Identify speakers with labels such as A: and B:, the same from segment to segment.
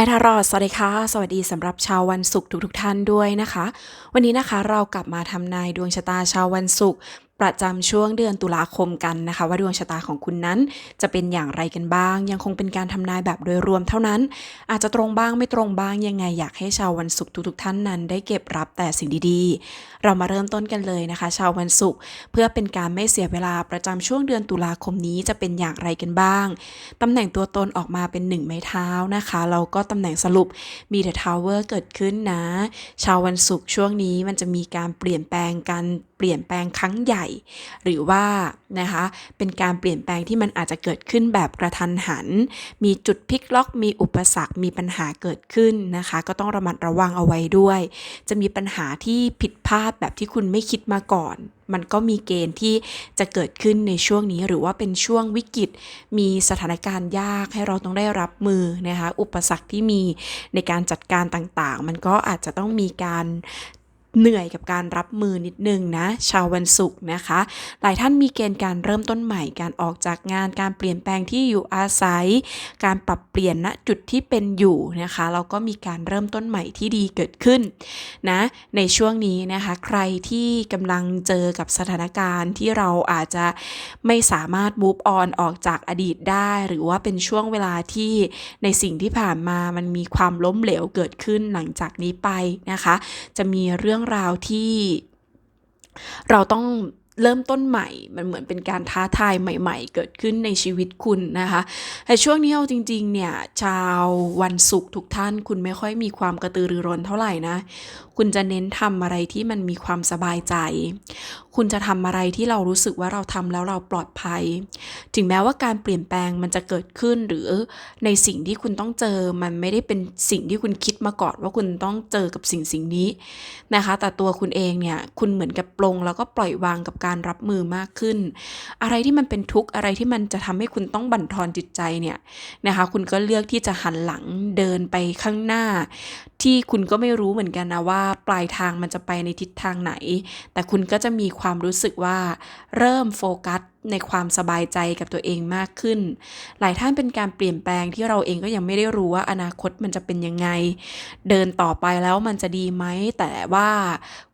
A: ฮทารอดสวัสดีค่ะ สวัสดีสำหรับชาววันศุกร์ทุกๆทท่านด้วยนะคะ วันนี้นะคะเรากลับมาทำนายดวงชะตาชาววันศุกร์ ประจำช่วงเดือนตุลาคมกันนะคะ ว่าดวงชะตาของคุณนั้น จะเป็นอย่างไรกันบ้าง ยังคงเป็นการทำนายแบบโดยรวมเท่านั้น อาจจะตรงบ้างไม่ตรงบ้างยังไงอยากให้ชาววันศุกร์ทุกๆท่านนั้น ได้เก็บรับแต่สิ่งดีๆ เรามาเริ่มต้นกันเลยนะคะ ชาววันศุกร์เพื่อเป็นการไม่เสียเวลาประจำช่วงเดือนตุลาคมนี้จะเป็นอย่างไรกันบ้างตำแหน่งตัวตนออกมาเป็นหนึ่งไม้เท้านะคะแล้วก็ตำแหน่งสรุปมีเดอะทาวเวอร์เกิดขึ้นนะ ชาววันศุกร์ช่วงนี้มันจะมีการเปลี่ยนแปลงการเปลี่ยนแปลงครั้งใหญ่ หรือว่านะคะเป็นการเปลี่ยนแปลงที่มันอาจจะเกิดขึ้นแบบกระทันหัน มีจุดพลิกล็อก มีอุปสรรค มีปัญหาเกิดขึ้นนะคะ ก็ต้องระมัดระวังเอาไว้ด้วย จะมีปัญหาที่ผิดพลาดแบบที่คุณไม่คิดมาก่อน มันก็มีเกณฑ์ที่จะเกิดขึ้นในช่วงนี้ หรือว่าเป็นช่วงวิกฤต มีสถานการณ์ยากให้เราต้องได้รับมือนะคะ อุปสรรคที่มีในการจัดการต่างๆ มันก็อาจจะต้องมีการ เหนื่อยกับการรับมือนิดนึงนะ ชาววันศุกร์นะคะ หลายท่านมีเกณฑ์การเริ่มต้นใหม่การออกจากงานการเปลี่ยนแปลงที่อยู่อาศัย การปรับเปลี่ยนณจุดที่เป็นอยู่นะคะเราก็มีการเริ่มต้นใหม่ที่ดีเกิดขึ้นนะในช่วงนี้นะคะ ใครที่กำลังเจอกับสถานการณ์ที่เราอาจจะไม่สามารถ move on ออกจากอดีตได้ หรือว่าเป็นช่วงเวลาที่ในสิ่งที่ผ่านมามันมีความล้มเหลวเกิดขึ้นหลังจากนี้ไปนะคะ จะมีเรื่องราวที่เราต้องเริ่มต้นใหม่ มันเหมือนเป็นการท้าทายใหม่ ๆ เกิดขึ้นในชีวิตคุณนะคะ แต่ช่วงนี้เอาจริง ๆ เนี่ย ชาววันศุกร์ทุกท่านคุณไม่ค่อยมีความกระตือรือร้นเท่าไหร่นะ คุณจะเน้นทำอะไรที่มันมีความสบายใจ คุณจะทำอะไรที่เรารู้สึกว่าเราทำแล้วเราปลอดภัย ถึงแม้ว่าการเปลี่ยนแปลงมันจะเกิดขึ้นหรือในสิ่งที่คุณต้องเจอมันไม่ได้เป็นสิ่งที่คุณคิดมาก่อนว่าคุณต้องเจอกับสิ่งสิ่งนี้นะคะ แต่ตัวคุณเองเนี่ยคุณเหมือนกับปลงแล้วก็ปล่อยวางกับการรับมือมากขึ้น อะไรที่มันเป็นทุกข์อะไรที่มันจะทำให้คุณต้องบั่นทอนจิตใจเนี่ยนะคะ คุณก็เลือกที่จะหันหลังเดินไปข้างหน้าที่คุณก็ไม่รู้เหมือนกันนะว่า ปลายทางมันจะไปในทิศทางไหน แต่คุณก็จะมีความรู้สึกว่าเริ่มโฟกัส ในความสบายใจกับตัวเองมากขึ้น หลายท่านเป็นการเปลี่ยนแปลงที่เราเองก็ยังไม่ได้รู้ว่าอนาคตมันจะเป็นยังไง เดินต่อไปแล้วมันจะดีไหม แต่ว่า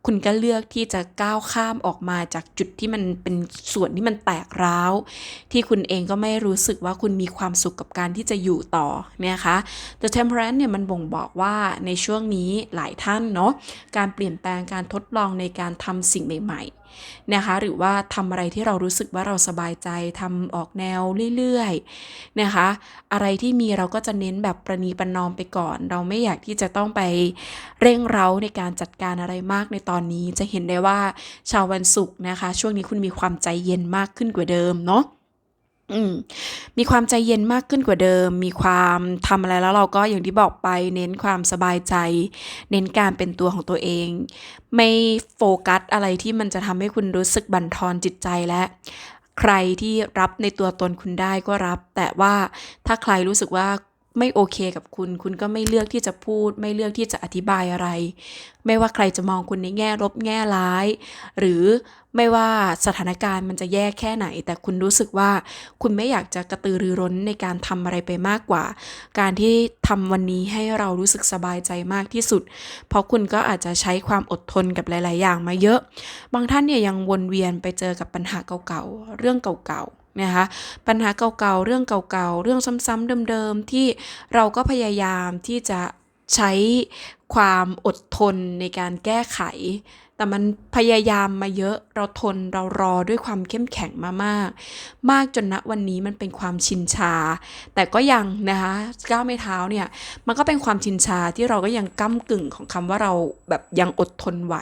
A: คุณก็เลือกที่จะก้าวข้ามออกมาจากจุดที่มันเป็นส่วนที่มันแตกร้าว ที่คุณเองก็ไม่รู้สึกว่าคุณมีความสุขกับการที่จะอยู่ต่อเนี่ยคะ The Temperance เนี่ยมันบ่งบอกว่าในช่วงนี้หลายท่านเนาะการเปลี่ยนแปลงการทดลองในการทำสิ่งใหม่ๆ นะคะ หรือว่าทำอะไรที่เรารู้สึกว่าเราสบายใจทำออกแนวเรื่อยๆนะคะ อะไรที่มีเราก็จะเน้นแบบประนีประนอมไปก่อน เราไม่อยากที่จะต้องไปเร่งเร้าในการจัดการอะไรมากในตอนนี้จะเห็นได้ว่าชาววันศุกร์นะคะ ช่วงนี้คุณมีความใจเย็นมากขึ้นกว่าเดิมเนาะ อืมมีความใจเย็นมากขึ้นกว่าเดิม มีความทำอะไรแล้วเราก็อย่างที่บอกไปเน้นความสบายใจ เน้นการเป็นตัวของตัวเอง ไม่โฟกัสอะไรที่มันจะทำให้คุณรู้สึกบั่นทอนจิตใจและใครที่รับในตัวตนคุณได้ก็รับ แต่ว่าถ้าใครรู้สึกว่า ไม่โอเคกับคุณ คุณก็ไม่เลือกที่จะพูด ไม่เลือกที่จะอธิบายอะไร ไม่ว่าใครจะมองคุณในแง่ลบแง่ร้าย หรือไม่ว่าสถานการณ์มันจะแย่แค่ไหน แต่คุณรู้สึกว่าคุณไม่อยากจะกระตือรือร้นในการทำอะไรไปมากกว่า การที่ทำวันนี้ให้เรารู้สึกสบายใจมากที่สุด เพราะคุณก็อาจจะใช้ความอดทนกับหลาย ๆ อย่างมาเยอะ บางท่านเนี่ยยังวนเวียนไปเจอกับปัญหาเก่าๆ เรื่องเก่าๆ นะคะปัญหาเก่าๆ เรื่องเก่าๆ เรื่องซ้ำๆเดิมๆ ที่เราก็พยายามที่จะใช้ความอดทนในการแก้ไข แต่มันพยายามมาเยอะเราทนเรารอด้วยความเข้มแข็งมามาก มากจนณวันนี้มันเป็นความชินชา แต่ก็ยังนะคะก้าวไม่เท้าเนี่ยมันก็เป็นความชินชาที่เราก็ยังก้ากึ่งของคำว่าเราแบบยังอดทนไหว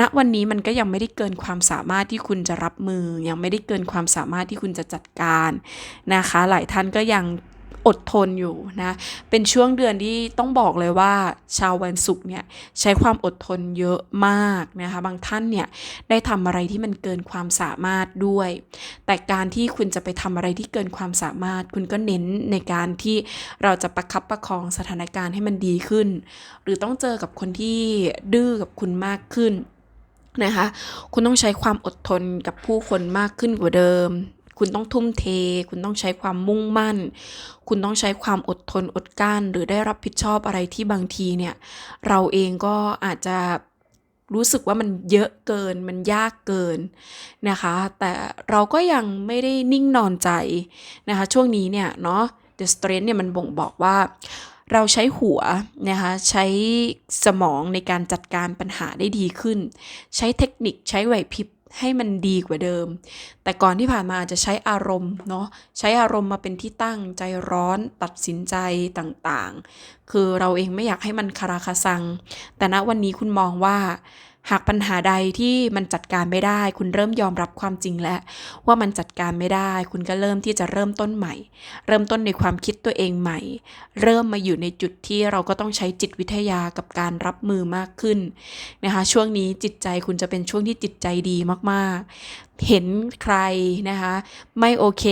A: ณวันนี้มันก็ยังไม่ได้เกินความสามารถที่คุณจะรับมือ ยังไม่ได้เกินความสามารถที่คุณจะจัดการนะคะ หลายท่านก็ยัง อดทนอยู่นะ เป็นช่วงเดือนที่ต้องบอกเลยว่า ชาววันศุกร์เนี่ยใช้ความอดทนเยอะมากนะคะ บางท่านเนี่ยได้ทำอะไรที่มันเกินความสามารถด้วย แต่การที่คุณจะไปทำอะไรที่เกินความสามารถ คุณก็เน้นในการที่เราจะประคับประคองสถานการณ์ให้มันดีขึ้น หรือต้องเจอกับคนที่ดื้อกับคุณมากขึ้นนะคะ คุณต้องใช้ความอดทนกับผู้คนมากขึ้นกว่าเดิม คุณต้องทุ่มเท คุณต้องใช้ความมุ่งมั่น คุณต้องใช้ความอดทนอดกั้น หรือได้รับผิดชอบอะไรที่บางทีเนี่ย เราเองก็อาจจะรู้สึกว่ามันเยอะเกิน มันยากเกินนะคะ แต่เราก็ยังไม่ได้นิ่งนอนใจนะคะ ช่วงนี้เนี่ยเนาะ The Strength เนี่ยมันบ่งบอกว่าเราใช้หัวนะคะใช้สมองในการจัดการปัญหาได้ดีขึ้น ใช้เทคนิคใช้ไหวพริบ ให้มันดีกว่าเดิม แต่ก่อนที่ผ่านมาอาจจะใช้อารมณ์เนาะใช้อารมณ์มาเป็นที่ตั้งใจร้อนตัดสินใจต่างๆ คือเราเองไม่อยากให้มันคาราคาซัง แต่ณวันนี้คุณมองว่า หากปัญหาใดที่มันจัดการไม่ได้ คุณเริ่มยอมรับความจริงแล้วว่ามันจัดการไม่ได้ คุณก็เริ่มที่จะเริ่มต้นใหม่ เริ่มต้นในความคิดตัวเองใหม่ เริ่มมาอยู่ในจุดที่เราก็ต้องใช้จิตวิทยากับการรับมือมากขึ้นนะคะช่วงนี้จิตใจคุณจะเป็นช่วงที่จิตใจดีมากๆเห็นใครนะคะไม่โอเค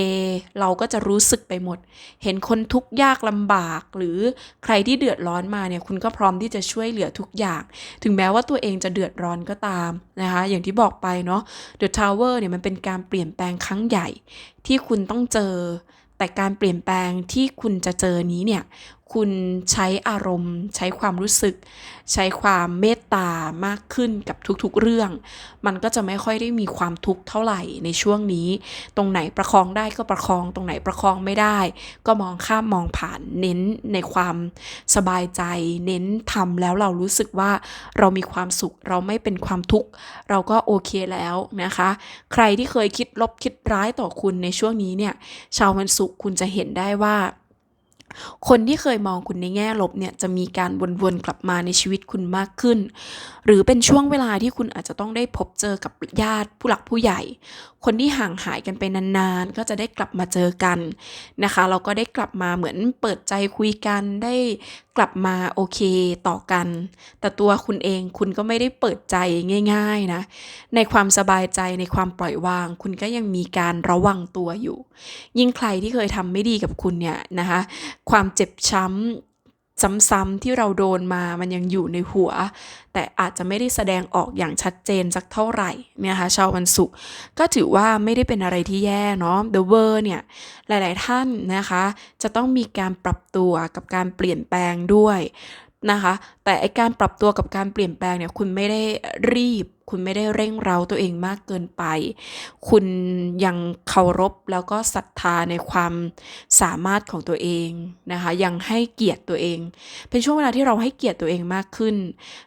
A: เราก็จะรู้สึกไปหมด เห็นคนทุกข์ยากลำบาก หรือใครที่เดือดร้อนมาเนี่ยคุณก็พร้อมที่จะช่วยเหลือทุกอย่าง ถึงแม้ว่าตัวเองจะเดือดร้อนก็ตามนะคะอย่างที่บอกไปเนาะ The Tower เนี่ยมันเป็นการเปลี่ยนแปลงครั้งใหญ่ที่คุณต้องเจอ แต่การเปลี่ยนแปลงที่คุณจะเจอนี้เนี่ย คุณใช้อารมณ์ ใช้ความรู้สึก ใช้ความเมตตามากขึ้นกับทุกๆเรื่อง มันก็จะไม่ค่อยได้มีความทุกข์เท่าไหร่ในช่วงนี้ ตรงไหนประคองได้ก็ประคอง ตรงไหนประคองไม่ได้ ก็มองข้ามมองผ่านเน้นในความสบายใจ เน้นทำแล้วเรารู้สึกว่าเรามีความสุขเราไม่เป็นความทุกข์เราก็โอเคแล้วนะคะ ใครที่เคยคิดลบคิดร้ายต่อคุณในช่วงนี้เนี่ยชาววันศุกร์คุณจะเห็นได้ว่า คนที่เคยมองคุณในแง่ลบเนี่ยจะมีการวนๆกลับมาในชีวิตคุณมากขึ้น หรือเป็นช่วงเวลาที่คุณอาจจะต้องได้พบเจอกับญาติผู้หลักผู้ใหญ่ คนที่ห่างหายกันไปนานๆ ก็จะได้กลับมาเจอกันนะคะเราก็ได้กลับมาเหมือนเปิดใจคุยกันได้กลับมาโอเคต่อกัน แต่ตัวคุณเองคุณก็ไม่ได้เปิดใจง่าย ๆนะ ในความสบายใจในความปล่อยวาง คุณก็ยังมีการระวังตัวอยู่ ยิ่งใครที่เคยทำไม่ดีกับคุณเนี่ยนะคะความเจ็บช้ำซ้ำๆที่เราโดนมามันยังอยู่ในหัว แต่อาจจะไม่ได้แสดงออกอย่างชัดเจนสักเท่าไหร่เนี่ยคะชาววันศุกร์ก็ถือว่าไม่ได้เป็นอะไรที่แย่เนาะ The w o r เนี่ยหลาย ๆ ท่านนะคะ จะต้องมีการปรับตัวกับการเปลี่ยนแปลงด้วย นะคะ แต่ไอการปรับตัวกับการเปลี่ยนแปลงเนี่ยคุณไม่ได้รีบ คุณไม่ได้เร่งเร้าตัวเองมากเกินไป คุณยังเคารพแล้วก็ศรัทธาในความสามารถของตัวเองนะคะ ยังให้เกียรติตัวเอง เป็นช่วงเวลาที่เราให้เกียรติตัวเองมากขึ้น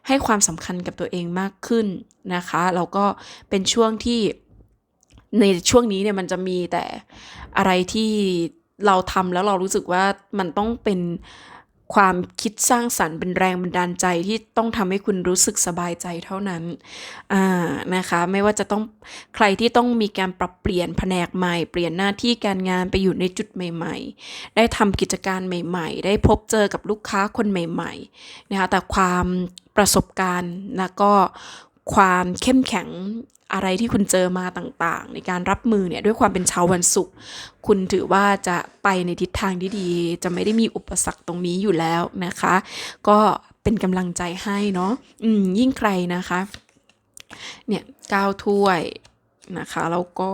A: ให้ความสำคัญกับตัวเองมากขึ้นนะคะแล้วก็เป็นช่วงที่ในช่วงนี้เนี่ยมันจะมีแต่อะไรที่เราทำแล้วเรารู้สึกว่ามันต้องเป็น ความคิดสร้างสรรค์เป็นแรงบันดาลใจที่ต้องทำให้คุณรู้สึกสบายใจเท่านั้นอ่านะคะไม่ว่าจะต้องใครที่ต้องมีการปรับเปลี่ยนแผนกใหม่ เปลี่ยนหน้าที่การงานไปอยู่ในจุดใหม่ ๆ ได้ทำกิจการใหม่ ๆ ได้พบเจอกับลูกค้าคนใหม่ๆนะคะแต่ความประสบการณ์แล้วก็ ความเข้มแข็งอะไรที่คุณเจอมาต่างๆ ในการรับมือเนี่ยด้วยความเป็นชาววันศุกร์คุณถือว่าจะไปในทิศทางที่ดี จะไม่ได้มีอุปสรรคตรงนี้อยู่แล้วนะคะ ก็เป็นกำลังใจให้เนาะอืมยิ่งใครนะคะ เนี่ยก้าวถ้วยนะคะแล้วก็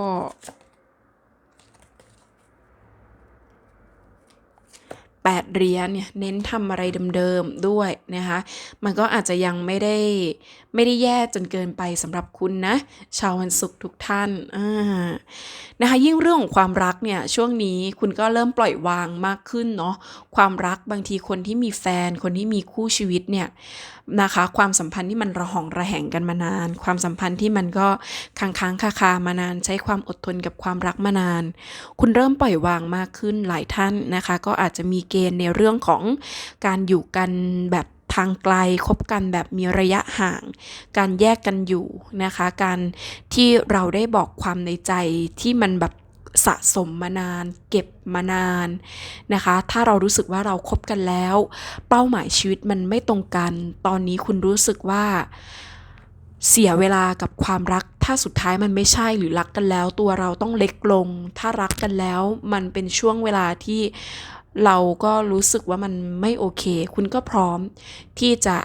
A: แปดเหรียญเนี่ยเน้นทำอะไรเดิมๆด้วยนะคะ มันก็อาจจะยังไม่ได้ไม่ได้แย่จนเกินไปสำหรับคุณนะ ชาววันศุกร์ทุกท่านานะคะยิ่งเรื่องของความรักเนี่ยช่วงนี้คุณก็เริ่มปล่อยวางมากขึ้นเนาะความรักบางทีคนที่มีแฟนคนที่มีคู่ชีวิตเนี่ยนะคะความสัมพันธ์ที่มันระหองระแหงกันมานาน ความสัมพันธ์ที่มันก็ค้างค้างคาคามานาน ใช้ความอดทนกับความรักมานาน คุณเริ่มปล่อยวางมากขึ้นหลายท่านนะคะ ก็อาจจะมีเกณฑ์ในเรื่องของการอยู่กันแบบ ทางไกลคบกันแบบมีระยะห่าง การแยกกันอยู่นะคะ การที่เราได้บอกความในใจที่มันแบบสะสมมานาน เก็บมานานนะคะ ถ้าเรารู้สึกว่าเราครบกันแล้ว เป้าหมายชีวิตมันไม่ตรงกัน ตอนนี้คุณรู้สึกว่าเสียเวลากับความรัก ถ้าสุดท้ายมันไม่ใช่หรือรักกันแล้ว ตัวเราต้องเล็กลง ถ้ารักกันแล้ว มันเป็นช่วงเวลาที่ เราก็รู้สึกว่ามันไม่โอเค คุณก็พร้อมที่จะ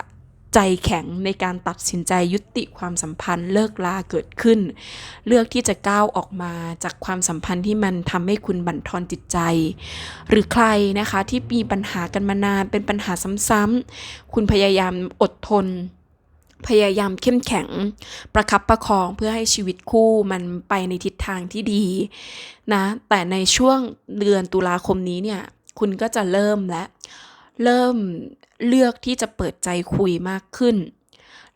A: ใจแข็งในการตัดสินใจยุติความสัมพันธ์เลิกลาเกิดขึ้น เลือกที่จะก้าวออกมาจากความสัมพันธ์ที่มันทำให้คุณบั่นทอนจิตใจ หรือใครนะคะที่มีปัญหากันมานานเป็นปัญหาซ้ำๆคุณพยายามอดทน พยายามเข้มแข็ง ประคับประคองเพื่อให้ชีวิตคู่มันไปในทิศทางที่ดีนะแต่ในช่วงเดือนตุลาคมนี้เนี่ย คุณก็จะเริ่มและ เริ่มเลือกที่จะเปิดใจคุยมากขึ้น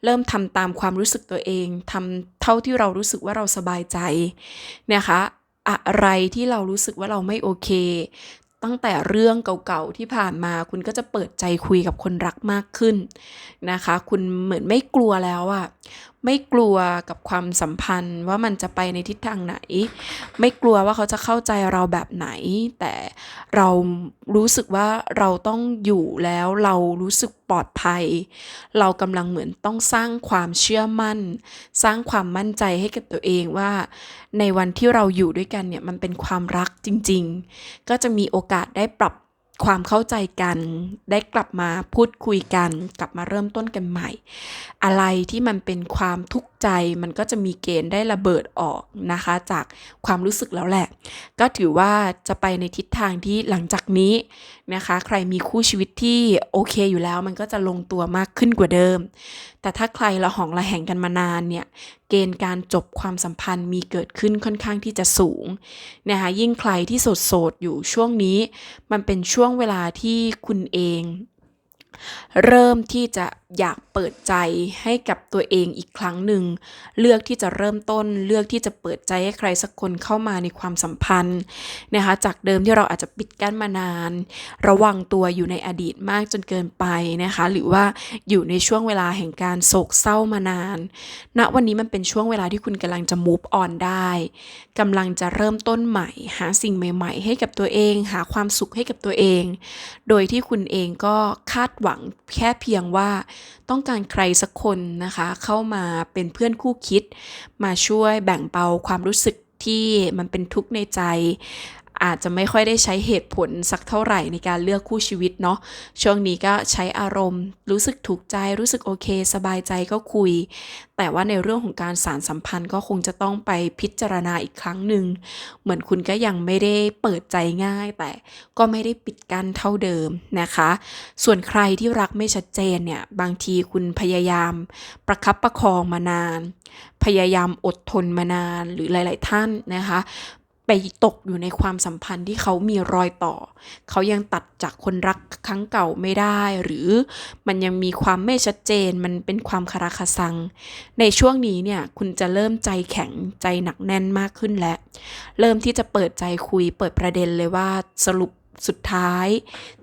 A: เริ่มทำตามความรู้สึกตัวเองทำเท่าที่เรารู้สึกว่าเราสบายใจนะคะอะไรที่เรารู้สึกว่าเราไม่โอเค ตั้งแต่เรื่องเก่าๆที่ผ่านมา คุณก็จะเปิดใจคุยกับคนรักมากขึ้นนะคะ คุณเหมือนไม่กลัวแล้วอะไม่กลัวกับความสัมพันธ์ว่ามันจะไปในทิศทางไหน ไม่กลัวว่าเขาจะเข้าใจเราแบบไหน แต่เรารู้สึกว่าเราต้องอยู่แล้วเรารู้สึกปลอดภัย เรากำลังเหมือนต้องสร้างความเชื่อมั่น สร้างความมั่นใจให้กับตัวเองว่า ในวันที่เราอยู่ด้วยกันเนี่ยมันเป็นความรักจริง ๆ ก็จะมีโอกาสได้ปรับ ความเข้าใจกัน ได้กลับมาพูดคุยกัน กลับมาเริ่มต้นกันใหม่ อะไรที่มันเป็นความทุกข์ใจมันก็จะมีเกณฑ์ได้ระเบิดออกนะคะ จากความรู้สึกแล้วแหละ ก็ถือว่าจะไปในทิศทางที่หลังจากนี้นะคะ ใครมีคู่ชีวิตที่โอเคอยู่แล้ว มันก็จะลงตัวมากขึ้นกว่าเดิม แต่ถ้าใครละหองละแหงกันมานานเนี่ย เกณฑ์การจบความสัมพันธ์มีเกิดขึ้นค่อนข้างที่จะสูงนะคะยิ่งใครที่โสดๆอยู่ช่วงนี้ มันเป็นช่วงเวลาที่คุณเอง เริ่มที่จะ อยากเปิดใจให้กับตัวเองอีกครั้งหนึ่ง เลือกที่จะเริ่มต้น เลือกที่จะเปิดใจให้ใครสักคนเข้ามาในความสัมพันธ์นะคะ จากเดิมที่เราอาจจะปิดกั้นมานาน ระวังตัวอยู่ในอดีตมากจนเกินไปนะคะ หรือว่าอยู่ในช่วงเวลาแห่งการโศกเศร้ามานานณวันนี้มันเป็นช่วงเวลาที่คุณกำลังจะ move on ได้กำลังจะเริ่มต้นใหม่ หาสิ่งใหม่ ๆ ให้กับตัวเอง หาความสุขให้กับตัวเอง โดยที่คุณเองก็คาดหวังแค่เพียงว่าต้องการใครสักคนนะคะ เข้ามาเป็นเพื่อนคู่คิด มาช่วยแบ่งเบาความรู้สึกที่มันเป็นทุกข์ในใจ อาจจะไม่ค่อยได้ใช้เหตุผลสักเท่าไหร่ในการเลือกคู่ชีวิตเนาะช่วงนี้ก็ใช้อารมณ์ รู้สึกถูกใจรู้สึกโอเค สบายใจก็คุย แต่ว่าในเรื่องของการสารสัมพันธ์ก็คงจะต้องไปพิจารณาอีกครั้งหนึ่งเหมือนคุณก็ยังไม่ได้เปิดใจง่าย แต่ก็ไม่ได้ปิดกั้นเท่าเดิมนะคะ ส่วนใครที่รักไม่ชัดเจนเนี่ยบางทีคุณพยายาม ประคับประคองมานาน พยายามอดทนมานานหรือหลาย ๆ ท่านนะคะ ไปตกอยู่ในความสัมพันธ์ที่เขามีรอยต่อ เขายังตัดจากคนรักครั้งเก่าไม่ได้ หรือมันยังมีความไม่ชัดเจน มันเป็นความคาราคาซัง ในช่วงนี้เนี่ยคุณจะเริ่มใจแข็งใจหนักแน่นมากขึ้นแล้ว เริ่มที่จะเปิดใจคุยเปิดประเด็นเลยว่าสรุปสุดท้าย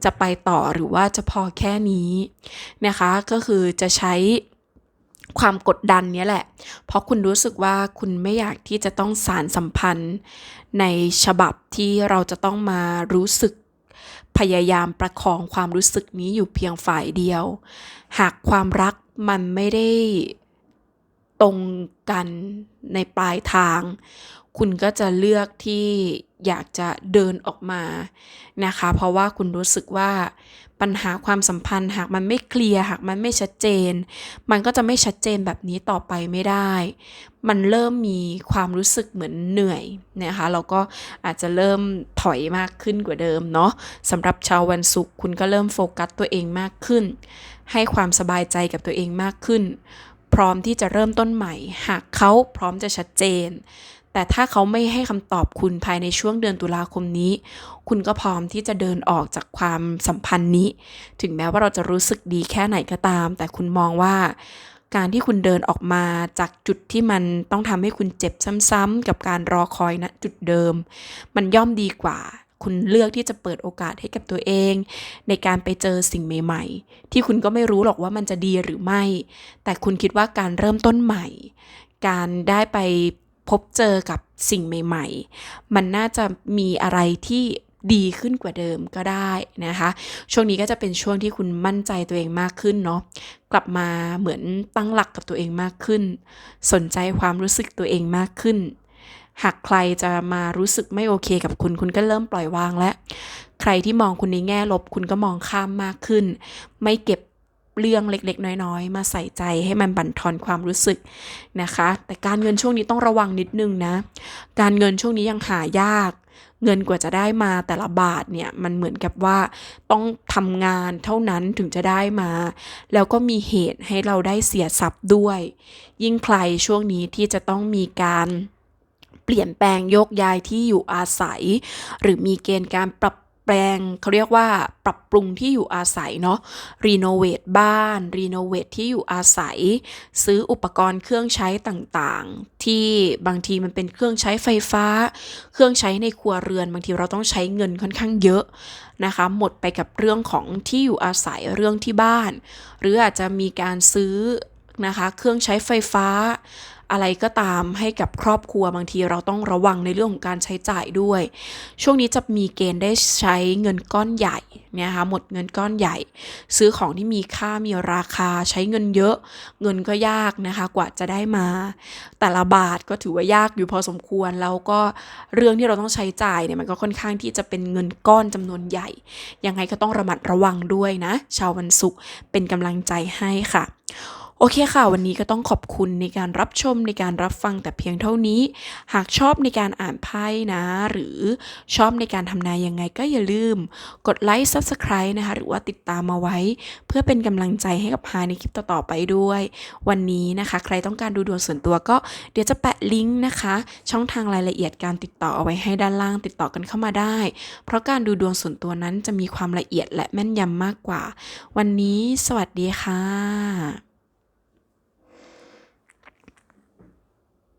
A: จะไปต่อหรือว่าจะพอแค่นี้นะคะ ก็คือจะใช้ ความกดดันนี้แหละ เพราะคุณรู้สึกว่าคุณไม่อยากที่จะต้องสารสัมพันธ์ ในฉบับที่เราจะต้องมารู้สึกพยายามประคองความรู้สึกนี้อยู่เพียงฝ่ายเดียว หากความรักมันไม่ได้ตรงกันในปลายทาง คุณก็จะเลือกที่ อยากจะเดินออกมานะคะ เพราะว่าคุณรู้สึกว่าปัญหาความสัมพันธ์หากมันไม่เคลียร์หากมันไม่ชัดเจน มันก็จะไม่ชัดเจนแบบนี้ต่อไปไม่ได้ มันเริ่มมีความรู้สึกเหมือนเหนื่อยนะคะเราก็อาจจะเริ่มถอยมากขึ้นกว่าเดิมเนาะสำหรับชาววันศุกร์คุณก็เริ่มโฟกัสตัวเองมากขึ้น ให้ความสบายใจกับตัวเองมากขึ้น พร้อมที่จะเริ่มต้นใหม่ หากเขาพร้อมจะชัดเจน แต่ถ้าเขาไม่ให้คำตอบคุณภายในช่วงเดือนตุลาคมนี้ คุณก็พร้อมที่จะเดินออกจากความสัมพันธ์นี้ ถึงแม้ว่าเราจะรู้สึกดีแค่ไหนก็ตาม แต่คุณมองว่าการที่คุณเดินออกมาจากจุดที่มันต้องทำให้คุณเจ็บซ้ำๆกับการรอคอยณนะจุดเดิม มันย่อมดีกว่า คุณเลือกที่จะเปิดโอกาสให้กับตัวเอง ในการไปเจอสิ่งใหม่ ๆ ที่คุณก็ไม่รู้หรอกว่ามันจะดีหรือไม่ แต่คุณคิดว่าการเริ่มต้นใหม่ การได้ไป พบเจอกับสิ่งใหม่ ๆ มันน่าจะมีอะไรที่ดีขึ้นกว่าเดิมก็ได้นะคะ ช่วงนี้ก็จะเป็นช่วงที่คุณมั่นใจตัวเองมากขึ้นเนาะ กลับมาเหมือนตั้งหลักกับตัวเองมากขึ้น สนใจความรู้สึกตัวเองมากขึ้น หากใครจะมารู้สึกไม่โอเคกับคุณ คุณก็เริ่มปล่อยวางแล้วใครที่มองคุณในแง่ลบ คุณก็มองข้ามมากขึ้น ไม่เก็บ เรื่องเล็กๆ น้อยๆ มาใส่ใจให้มันบั่นทอนความรู้สึกนะคะ แต่การเงินช่วงนี้ต้องระวังนิดนึงนะ การเงินช่วงนี้ยังหายาก เงินกว่าจะได้มาแต่ละบาทเนี่ยมันเหมือนกับว่าต้องทำงานเท่านั้นถึงจะได้มา แล้วก็มีเหตุให้เราได้เสียทรัพย์ด้วย ยิ่งใครช่วงนี้ที่จะต้องมีการเปลี่ยนแปลงโยกย้ายที่อยู่อาศัย หรือมีเกณฑ์การปรับ แปลงเขาเรียกว่าปรับปรุงที่อยู่อาศัยเนาะรีโนเวทบ้านรีโนเวทที่อยู่อาศัย ซื้ออุปกรณ์เครื่องใช้ต่างๆ ที่บางทีมันเป็นเครื่องใช้ไฟฟ้า เครื่องใช้ในครัวเรือน บางทีเราต้องใช้เงินค่อนข้างเยอะนะคะ หมดไปกับเรื่องของที่อยู่อาศัยเรื่องที่บ้าน หรืออาจจะมีการซื้อ นะคะ เครื่องใช้ไฟฟ้า อะไรก็ตามให้กับครอบครัวบางทีเราต้องระวังในเรื่องของการใช้จ่ายด้วย ช่วงนี้จะมีเกณฑ์ได้ใช้เงินก้อนใหญ่เนี่ยนะคะหมดเงินก้อนใหญ่ ซื้อของที่มีค่ามีราคาใช้เงินเยอะ เงินก็ยากนะคะกว่าจะได้มา แต่ละบาทก็ถือว่ายากอยู่พอสมควรแล้วก็เรื่องที่เราต้องใช้จ่ายเนี่ยมันก็ค่อนข้างที่จะเป็นเงินก้อนจำนวนใหญ่ ยังไงก็ต้องระมัดระวังด้วยนะ ชาววันศุกร์เป็นกำลังใจให้ค่ะ โอเคค่ะ วันนี้ก็ต้องขอบคุณในการรับชมในการรับฟังแต่เพียงเท่านี้ หากชอบในการอ่านไพ่นะ หรือชอบในการทำนายยังไงก็อย่าลืม กดไลค์ Subscribe นะคะ หรือว่าติดตามมาไว้ เพื่อเป็นกำลังใจให้กับพาในคลิปต่อๆไปด้วย วันนี้นะคะ ใครต้องการดูดวงส่วนตัวก็เดี๋ยวจะแปะลิงก์นะคะ ช่องทางรายละเอียดการติดต่อเอาไว้ให้ด้านล่างติดต่อกันเข้ามาได้ เพราะการดูดวงส่วนตัวนั้นจะมีความละเอียดและแม่นยำมากกว่า วันนี้ สวัสดีค่ะ